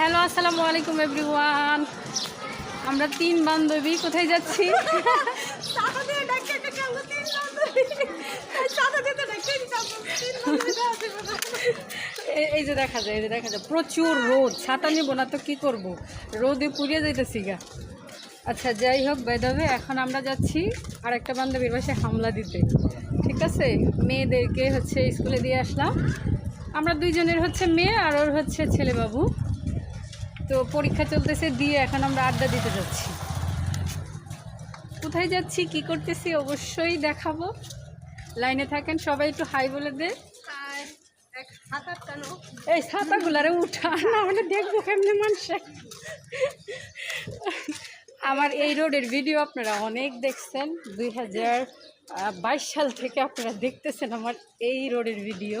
Hello আসসালামু আলাইকুম everyone আমরা তিন বান্ধবী কোথায় যাচ্ছি? এই যে দেখা যায় এই যে দেখা যায় প্রচুর রোদ। ছাতা নিব না তো কি করব? রোদে পুড়িয়ে যাইতেছি গা। আচ্ছা যাই হোক বেদবে এখন আমরা যাচ্ছি আর একটা বান্ধবীর বাসায় হামলা দিতে। ঠিক আছে? মেয়েদেরকে হচ্ছে স্কুলে দিয়ে আসলাম। আমরা দুইজনের হচ্ছে মেয়ে আর ওর হচ্ছে ছেলে বাবু তো পরীক্ষা চলতেছে দিয়ে এখন আমরা আড্ডা দিতে যাচ্ছি। কোথায় যাচ্ছি কি করতেছি অবশ্যই দেখাবো। লাইনে থাকেন সবাই একটু হাই বলে দে। এই ছাতাগুলারে উঠা না হলে দেখব কেমনি মানুষে। আমার এই রোডের ভিডিও আপনারা অনেক দেখছেন দুই হাজার বাইশ সাল থেকে আপনারা দেখতেছেন আমার এই রোডের ভিডিও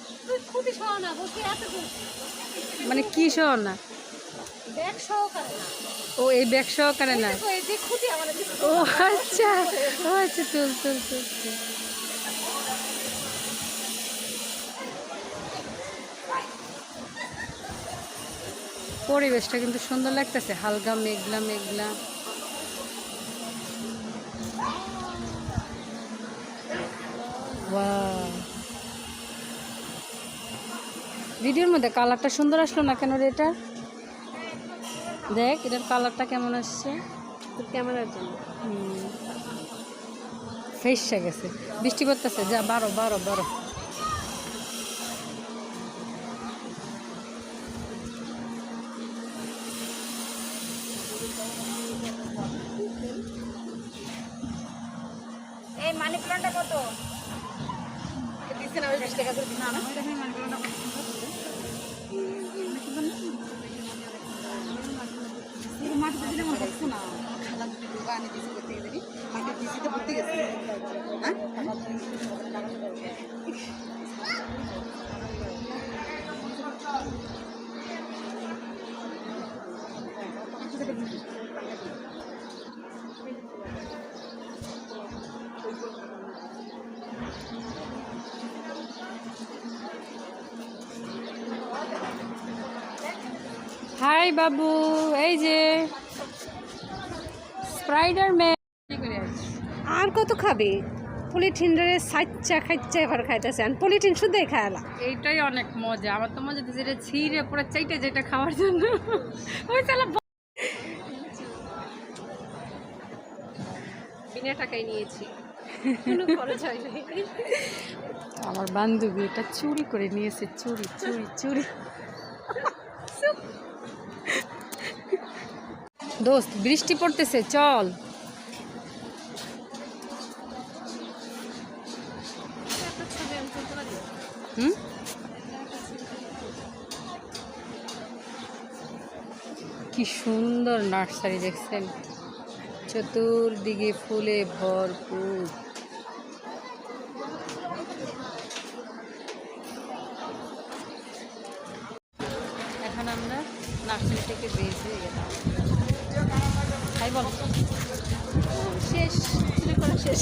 মানে কি সহ না ব্যাগ সহকারে না। ও এই ব্যাগ সহকারে না? ও আচ্ছা। ও আচ্ছা চল চল চল। পরিবেশটা কিন্তু সুন্দর লাগতেছে। হালকা মেঘলা মেঘলা। ভিডিওর মধ্যে কালারটা সুন্দর আসলো না কেন রে এটা? দেখ এটার কালারটা কেমন আসছে? ক্যামেরার জন্য। ফেসে গেছে। বৃষ্টি পড়তেছে যা বারো বারো বারো। এই মানি প্লান্টটা কত? দিচ্ছে না ওই বিশ টাকা করে দিচ্ছে না হাই বাবু এই যে স্প্রাইডার ম্যান আর কত খাবে? পলিথিন রে সাচ্চা খাচ্চা এবার খাইতেছে। আর পলিথিন শুধুই খায়ালা এইটাই অনেক মজা। আমার তো মজা যেটা ছিঁড়ে পুরো চাইটে যেটা খাওয়ার জন্য। ওই চালা বিনা টাকায় নিয়েছি। কোনো খরচ আমার বান্ধবী এটা চুরি করে নিয়েছে। চুরি চুরি চুরি। দোস্ত বৃষ্টি পড়তেছে চল। হুম? কি সুন্দর নার্সারি দেখছেন। চতুর্দিকে ফুলে ভরপুর। এখন আমরা নার্সারি থেকে বের হয়ে গেলাম। তাই বল। শেষ চুরি করা শেষ।